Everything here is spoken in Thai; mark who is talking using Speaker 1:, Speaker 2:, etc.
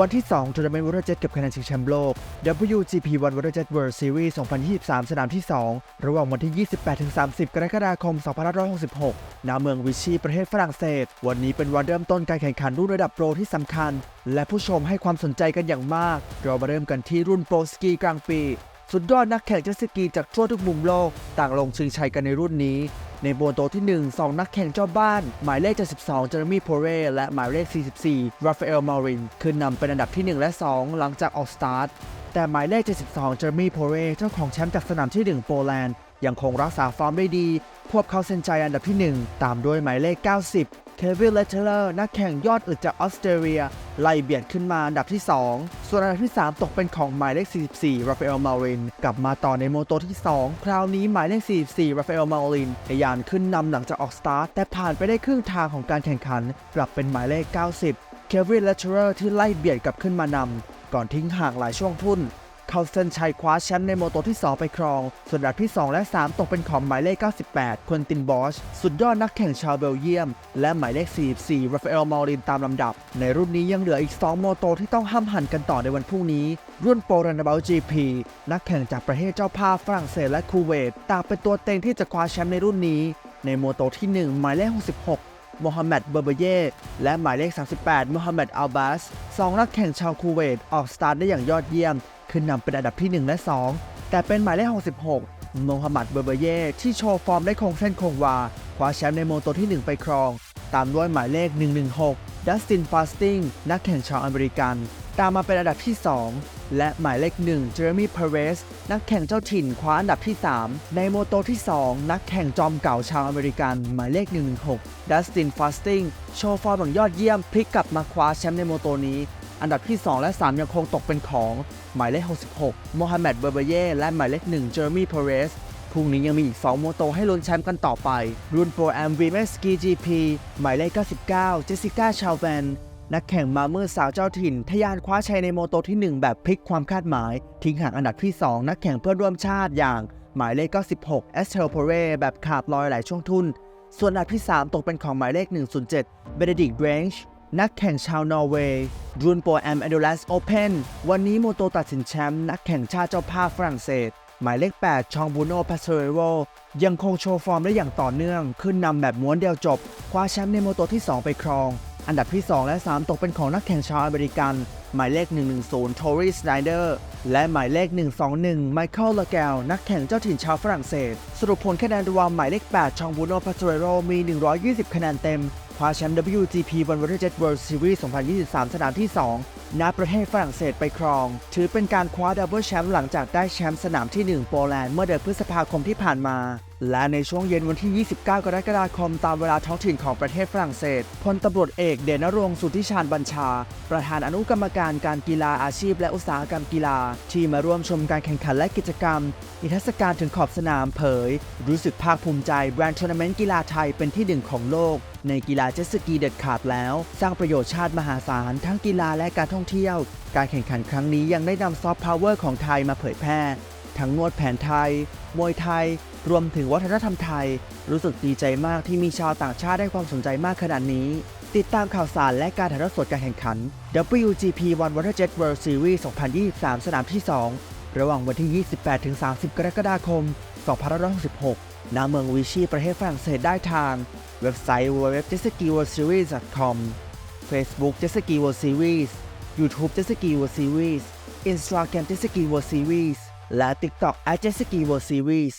Speaker 1: วันที่ 2ทัวร์นาเมนต์วอเตอร์เจ็ตกับคะแนนชิงแชมป์โลก WGP 1 Water Jet World Series 2023 สนามที่ 2 ระหว่างวันที่ 28-30 กรกฎาคม 2566 ณ เมืองวิชีประเทศฝรั่งเศส วันนี้เป็นวันเริ่มต้นการแข่งขันรุ่นระดับโปรที่สำคัญ และผู้ชมให้ความสนใจกันอย่างมาก เรามาเริ่มกันที่รุ่นโปรสกีกลางปี สุดยอดนักแข่งเจ็ตสกีจากทั่วทุกมุมโลก ต่างลงชิงชัยกันในรุ่นนี้ ในโบนโตที่ 1 2 นักแข่งเจ้าบ้าน หมายเลข 72 เจอร์มี่โพเรและหมายเลข 44 ราฟาเอล มาริน ขึ้นนำเป็นอันดับที่ 1 และ 2 หลังจากออกสตาร์ท แต่หมายเลข 72 เจอร์มี่โพเรเจ้าของแชมป์จากสนามที่ 1 โปแลนด์ยังคงรักษาฟอร์มได้ดีควบเขาเส้นชัยอันดับที่ 1 ตามด้วยหมายเลข 90 เควินเลเทเลอร์นักแข่งยอดอึดจากออสเตรเลีย ไล่เบียดขึ้นมาอันดับที่ 2 ส่วนอันดับที่ 3 ตกเป็นของหมายเลข 44 ราฟาเอล มาริน กลับมาต่อในโมโตที่ 2 คราวนี้หมายเลข 44 ราฟาเอล มารินพยายามขึ้นนำหลังจากออกสตาร์ทแต่ผ่านไปได้ครึ่งทางของการแข่งขัน กลับเป็นหมายเลข 90 เควินเลเทเลอร์ที่ไล่เบียดกลับขึ้นมานำก่อนทิ้งห่างหลายช่วงทุ่น เข้าเส้นชัยคว้าแชมป์ในโมโตที่ 2 ไปครอง ส่วนอันดับที่ 2 และ 3 ตกเป็นของหมายเลข 98 ควินตินบอช สุดยอดนักแข่งชาวเบลเยียม และหมายเลข 44 ราฟาเอล มอรินตามลำดับ ในรุ่นนี้ยังเหลืออีก 2 โมโตที่ต้องห้ามหันกันต่อในวันพรุ่งนี้ รุ่นโปรรันดับ GP นักแข่งจากประเทศเจ้าภาพฝรั่งเศสและคูเวตต่างเป็นตัวเต็งที่จะคว้าแชมป์ในรุ่นนี้ ในโมโตที่ 1 หมายเลข 66โมฮัมเหม็ด เบอร์เบเย่ และหมายเลข 38 โมฮัมเหม็ด อัลบาสสองนักแข่งชาวคูเวต ออกสตาร์ทได้อย่างยอดเยี่ยม ขึ้นนำเป็นอันดับที่ 1 และ 2 แต่เป็นหมายเลข 66 โมฮัมหมัดเบอร์เบเย่ที่โชว์ฟอร์มได้คงเส้นคงวา คว้าแชมป์ในโมโตที่ 1 ไปครอง ตามด้วยหมายเลข 116 ดัสตินฟาสติงนักแข่งชาวอเมริกัน ตามมาเป็นอันดับที่ 2 และหมายเลข 1 เจอร์มี่เพเรส นักแข่งเจ้าถิ่นคว้าอันดับที่ 3 ในโมโตที่ 2 นักแข่งจอมเก่าชาวอเมริกันหมายเลข 116 ดัสตินฟาสติงโชว์ฟอร์มอย่างยอดเยี่ยมพลิกกลับมาคว้าแชมป์ในโมโตนี้อันดับที่ 2 และ 3 ยังคงตกเป็นของ หมายเลข 66 โมฮัมเหม็ด เบอร์เบเย่ และหมายเลข 1 เจอร์มี่ เพเรส พรุ่งนี้ยังมีอีก 2 โมโตให้ลุ้นแชมป์กันต่อไป รุ่นโปรแอมวีเมสกีจีพีหมายเลข 99 เจสสิก้า ชาวแวนนักแข่งมาเมื่อสาวเจ้าถิ่นทะยานคว้าชัยในโมโตที่ 1 แบบพลิกความคาดหมาย ทิ้งห่างอันดับที่ 2 นักแข่งเพื่อนร่วมชาติอย่าง หมายเลข 96 เอสเทลโพเรแบบขาดลอยหลายช่วงทุน ส่วนอันดับที่ 3 ตกเป็นของหมายเลข 107 เบเดดิกเรนจ์ นักแข่งชาวนอร์เวย์รุ่นโปรแอมเอ u ด a สโอเพนวันนี้โมโตตัดสินแชมป์นักแข่งชาติเจ้าภาพฝรั่งเศส หมายเลข 8 ชองบูโนพาเซเรโรยังคงโชว์ฟอร์มได้อย่างต่อเนื่อง ขึ้นนำแบบม้วนเดียวจบ คว้าแชมป์ในโมโตที่ 2 ไปครอง อันดับที่ 2 และ 3 ตกเป็นของนักแข่งชาวอเมริกัน หมายเลข 110 โทรีสไนเดอร์และหมายเลข 121 ไมเคิลลาแกลนักแข่งเจ้าถิ่นชาวฝรั่งเศส สรุปผลคะแนนรวมหมายเลข 8 ชองบูโนพาเซเรโรมี 120 คะแนนเต็ม คว้าแชมป์ WGP One Water Jet World Series 2023 สนามที่ 2 ณ ประเทศฝรั่งเศสไปครอง ถือเป็นการคว้าดับเบิลแชมป์หลังจากได้แชมป์สนามที่ 1 โปแลนด์เมื่อเดือนพฤษภาคมที่ผ่านมาและในช่วงเย็นวันที่ 29 กรกฎาคม ตามเวลาท้องถิ่นของประเทศฝรั่งเศส พลตำรวจเอกเดนรงสุทธิชาญบัญชา ประธานอนุกรรมการการกีฬาอาชีพ และอุตสาหกรรมกีฬา ที่มาร่วมชมการแข่งขันและกิจกรรม นิทรรศการถึงขอบสนามเผย รู้สึกภาคภูมิใจแบรนด์ทัวร์นาเมนต์กีฬาไทยเป็นที่หนึ่งของโลก ในกีฬาเจ็ตสกีเด็ดขาดแล้ว สร้างประโยชน์ชาติมหาศาลทั้งกีฬาและการท่องเที่ยว การแข่งขันครั้งนี้ยังได้นำซอฟต์พาวเวอร์ของไทยมาเผยแพร่ ทั้งนวดแผนไทย มวยไทย รวมถึงวัฒนธรรมไทย รู้สึกดีใจมากที่มีชาวต่างชาติได้ความสนใจมากขนาดนี้ ติดตามข่าวสารและการถ่ายทอดสดการแข่งขัน WGP One Water Jet World Series 2023 สนามที่ 2 ระหว่างวันที่ 28-30 กรกฎาคม 2566ณเมืองวิชีประเทศฝรั่งเศสได้ทาง เว็บไซต์ www.jetskiworldseries.com Facebook Jetski World Series YouTube Jetski World Series Instagram Jetski World Series และ TikTok a @jetski World Series